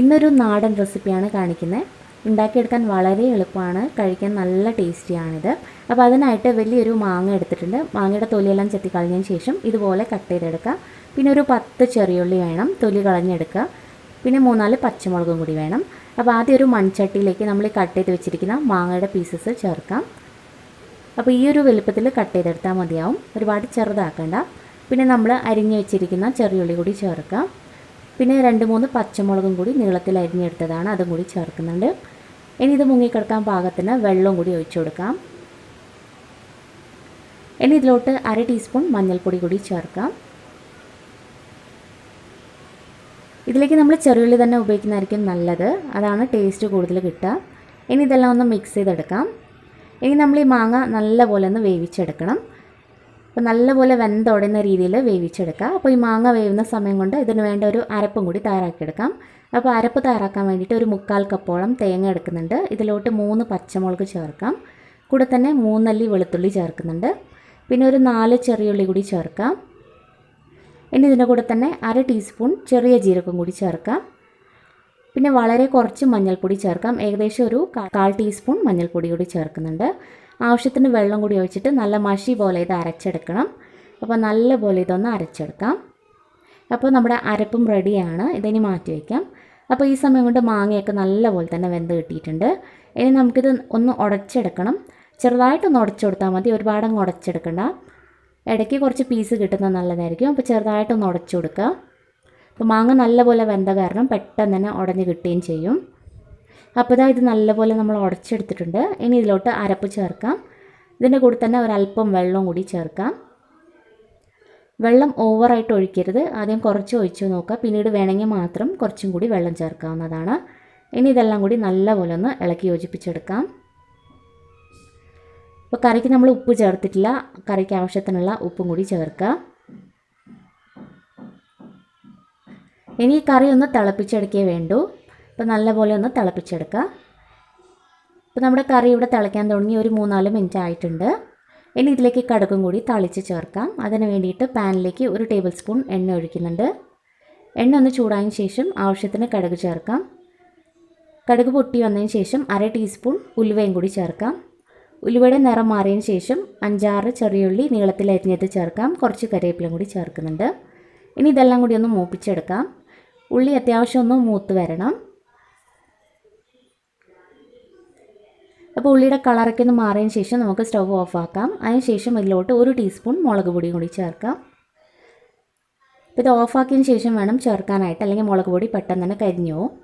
ഇന്നൊരു നാടൻ റെസിപ്പിയാണ് കാണിക്കുന്നത്. ഉണ്ടാക്കിയെടുക്കാൻ വളരെ എളുപ്പമാണ്. കഴിക്കാൻ നല്ല ടേസ്റ്റിയാണിത്. അപ്പോൾ അതിനായിട്ട് വലിയൊരു മാങ്ങ എടുത്തിട്ടുണ്ട്. മാങ്ങയുടെ തൊലിയെല്ലാം ചെത്തി കളഞ്ഞതിന് ശേഷം ഇതുപോലെ കട്ട് ചെയ്തെടുക്കുക. പിന്നെ ഒരു പത്ത് ചെറിയുള്ളി വേണം. തൊലി കളഞ്ഞെടുക്കുക. പിന്നെ മൂന്നാൽ പച്ചമുളകും കൂടി വേണം. അപ്പോൾ ആദ്യം ഒരു മൺചട്ടിയിലേക്ക് നമ്മൾ കട്ട് ചെയ്ത് വെച്ചിരിക്കുന്ന മാങ്ങയുടെ പീസസ് ചേർക്കാം. അപ്പോൾ ഈ ഒരു വലുപ്പത്തിൽ കട്ട് ചെയ്തെടുത്താൽ മതിയാവും. ഒരുപാട് ചെറുതാക്കണ്ട. പിന്നെ നമ്മൾ അരിഞ്ഞ് വെച്ചിരിക്കുന്ന ചെറിയുള്ളി കൂടി ചേർക്കാം. പിന്നെ രണ്ട് മൂന്ന് പച്ചമുളകും കൂടി നീളത്തിൽ അരിഞ്ഞെടുത്തതാണ് അതും കൂടി ചേർക്കുന്നുണ്ട്. ഇനി ഇത് മുങ്ങിക്കിടക്കാൻ പാകത്തിന് വെള്ളം കൂടി ഒഴിച്ചു കൊടുക്കാം. ഇനി ഇതിലോട്ട് അര ടീസ്പൂൺ മഞ്ഞൾപ്പൊടി കൂടി ചേർക്കാം. ഇതിലേക്ക് നമ്മൾ ചെറിയുള്ളി തന്നെ ഉപയോഗിക്കുന്നതായിരിക്കും നല്ലത്. അതാണ് ടേസ്റ്റ് കൂടുതൽ കിട്ടുക. ഇനി ഇതെല്ലാം ഒന്ന് മിക്സ് ചെയ്തെടുക്കാം. ഇനി നമ്മൾ ഈ മാങ്ങ നല്ലപോലെ ഒന്ന് വേവിച്ചെടുക്കണം. അപ്പോൾ നല്ലപോലെ വെന്തുടയുന്ന രീതിയിൽ വേവിച്ചെടുക്കുക അപ്പോൾ ഈ മാങ്ങ വേവുന്ന സമയം കൊണ്ട് ഇതിന് വേണ്ട ഒരു അരപ്പും കൂടി തയ്യാറാക്കിയെടുക്കാം. അപ്പോൾ അരപ്പ് തയ്യാറാക്കാൻ വേണ്ടിയിട്ട് ഒരു മുക്കാൽ കപ്പോളം തേങ്ങ എടുക്കുന്നുണ്ട്. ഇതിലോട്ട് മൂന്ന് പച്ചമുളക് ചേർക്കാം. കൂടെ തന്നെ മൂന്നല്ലി വെളുത്തുള്ളി ചേർക്കുന്നുണ്ട്. പിന്നെ ഒരു നാല് ചെറിയുള്ളി കൂടി ചേർക്കാം. ഇനി ഇതിന്റെ കൂടെ തന്നെ അര ടീസ്പൂൺ ചെറിയ ജീരകം കൂടി ചേർക്കാം. പിന്നെ വളരെ കുറച്ച് മഞ്ഞൾപ്പൊടി ചേർക്കാം. ഏകദേശം ഒരു കാൽ ടീസ്പൂൺ മഞ്ഞൾപ്പൊടി കൂടി ചേർക്കുന്നുണ്ട്. ആവശ്യത്തിന് വെള്ളം കൂടി ഒഴിച്ചിട്ട് നല്ല മഷി പോലെ ഇത് അരച്ചെടുക്കണം. അപ്പോൾ നല്ല പോലെ ഇതൊന്ന് അരച്ചെടുക്കാം. അപ്പോൾ നമ്മുടെ അരപ്പും റെഡിയാണ്. ഇതിനി മാറ്റി വയ്ക്കാം അപ്പോൾ ഈ സമയം കൊണ്ട് മാങ്ങയൊക്കെ നല്ല പോലെ തന്നെ വെന്ത് കിട്ടിയിട്ടുണ്ട്. ഇനി നമുക്കിത് ഒന്ന് ഉടച്ചെടുക്കണം. ചെറുതായിട്ടൊന്ന് ഉടച്ചു കൊടുത്താൽ മതി. ഒരുപാട് അങ്ങ് ഉടച്ചെടുക്കണ്ട. ഇടയ്ക്ക് കുറച്ച് പീസ് കിട്ടുന്നത് നല്ലതായിരിക്കും. അപ്പോൾ ചെറുതായിട്ടൊന്ന് ഉടച്ചു കൊടുക്കുക. അപ്പോൾ മാങ്ങ നല്ലപോലെ വെന്ത കാരണം പെട്ടെന്ന് തന്നെ ഉടഞ്ഞ് കിട്ടുകയും ചെയ്യും. അപ്പോൾ ഇതാ നല്ലപോലെ നമ്മൾ ഉടച്ചെടുത്തിട്ടുണ്ട്. ഇനി ഇതിലോട്ട് അരപ്പ് ചേർക്കാം. ഇതിന്റെ കൂടെ തന്നെ ഒരല്പം വെള്ളം കൂടി ചേർക്കാം. വെള്ളം ഓവറായിട്ട് ഒഴിക്കരുത്. ആദ്യം കുറച്ച് ഒഴിച്ച് നോക്കുക. പിന്നീട് വേണമെങ്കിൽ മാത്രം കുറച്ചും കൂടി വെള്ളം ചേർക്കാവുന്നതാണ്. ഇനി ഇതെല്ലാം കൂടി നല്ലപോലെ ഒന്ന് ഇളക്കി യോജിപ്പിച്ചെടുക്കാം. അപ്പോൾ കറിക്ക് നമ്മൾ ഉപ്പ് ചേർത്തിട്ടില്ല. കറിക്ക് ആവശ്യത്തിനുള്ള ഉപ്പും കൂടി ചേർക്കുക. ഇനി ഈ കറി ഒന്ന് തിളപ്പിച്ചെടുക്കേ വേണ്ടൂ. അപ്പോൾ നല്ലപോലെ ഒന്ന് തിളപ്പിച്ചെടുക്കുക അപ്പോൾ നമ്മുടെ കറി ഇവിടെ തിളയ്ക്കാൻ തുടങ്ങി ഒരു മൂന്നാൽ മിനിറ്റ് ആയിട്ടുണ്ട്. ഇനി ഇതിലേക്ക് കടുകും കൂടി തളിച്ച് ചേർക്കാം. അതിന് വേണ്ടിയിട്ട് പാനിലേക്ക് ഒരു ടേബിൾ സ്പൂൺ എണ്ണ ഒഴിക്കുന്നുണ്ട്. എണ്ണ ഒന്ന് ചൂടായതിന് ശേഷം ആവശ്യത്തിന് കടുക് ചേർക്കാം. കടുക് പൊട്ടി വന്നതിന് ശേഷം അര ടീസ്പൂൺ ഉലുവയും കൂടി ചേർക്കാം. ഉലുവയുടെ നിറം മാറിയതിന് ശേഷം അഞ്ചാറ് ചെറിയുള്ളി നീളത്തിൽ അരിഞ്ഞത് ചേർക്കാം. കുറച്ച് കറിവേപ്പിലും കൂടി ചേർക്കുന്നുണ്ട്. ഇനി ഇതെല്ലാം കൂടി ഒന്ന് മൂപ്പിച്ചെടുക്കാം. ഉള്ളി അത്യാവശ്യം ഒന്ന് മൂത്ത് വരണം. അപ്പോൾ ഉള്ളിയുടെ കളറൊക്കെ ഒന്ന് മാറിയതിന് ശേഷം നമുക്ക് സ്റ്റവ് ഓഫ് ആക്കാം. അതിന് ശേഷം ഇതിലോട്ട് ഒരു ടീസ്പൂൺ മുളക് പൊടിയും കൂടി ചേർക്കാം. അപ്പോൾ ഇത് ഓഫാക്കിയതിന് ശേഷം വേണം ചേർക്കാനായിട്ട് അല്ലെങ്കിൽ മുളക് പൊടി പെട്ടെന്ന് തന്നെ കരിഞ്ഞു പോകും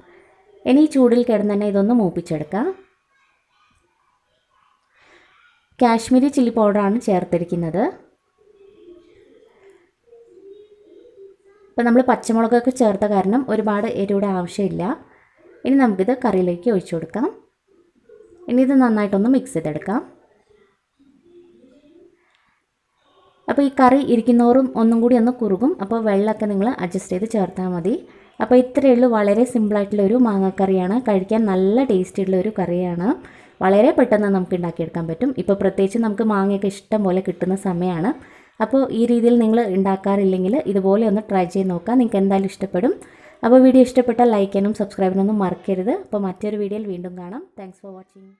ഇനി ഈ ചൂടിൽ കിടന്ന് തന്നെ ഇതൊന്ന് മൂപ്പിച്ചെടുക്കാം. കാശ്മീരി ചില്ലി പൗഡറാണ് ചേർത്തിരിക്കുന്നത്. അപ്പോൾ നമ്മൾ പച്ചമുളകൊക്കെ ചേർത്ത കാരണം ഒരുപാട് എരിയുടെ ആവശ്യമില്ല. ഇനി നമുക്കിത് കറിയിലേക്ക് ഒഴിച്ചു കൊടുക്കാം. ഇനി ഇത് നന്നായിട്ടൊന്ന് മിക്സ് ചെയ്തെടുക്കാം. അപ്പോൾ ഈ കറി ഇരിക്കുന്നോറും ഒന്നും കൂടി ഒന്ന് കുറുകും. അപ്പോൾ വെള്ളമൊക്കെ നിങ്ങൾ അഡ്ജസ്റ്റ് ചെയ്ത് ചേർത്താൽ മതി. അപ്പോൾ ഇത്രയേ ഉള്ളൂ. വളരെ സിമ്പിളായിട്ടുള്ളൊരു മാങ്ങാക്കറിയാണ്. കഴിക്കാൻ നല്ല ടേസ്റ്റിയുള്ള ഒരു കറിയാണ്. വളരെ പെട്ടെന്ന് നമുക്ക് ഉണ്ടാക്കിയെടുക്കാൻ പറ്റും. ഇപ്പോൾ പ്രത്യേകിച്ച് നമുക്ക് മാങ്ങയൊക്കെ ഇഷ്ടം പോലെ കിട്ടുന്ന സമയമാണ് അപ്പോൾ ഈ രീതിയിൽ നിങ്ങൾ ഉണ്ടാക്കാറില്ലെങ്കിൽ ഇതുപോലെ ഒന്ന് ട്രൈ ചെയ്ത് നോക്കാം. നിങ്ങൾക്ക് എന്തായാലും ഇഷ്ടപ്പെടും. അപ്പോൾ വീഡിയോ ഇഷ്ടപ്പെട്ടാൽ ലൈക്ക് ചെയ്യാനും സബ്സ്ക്രൈബ് ചെയ്യാനൊന്നും മറക്കരുത്. അപ്പോൾ മറ്റൊരു വീഡിയോയിൽ വീണ്ടും കാണാം. Thanks for watching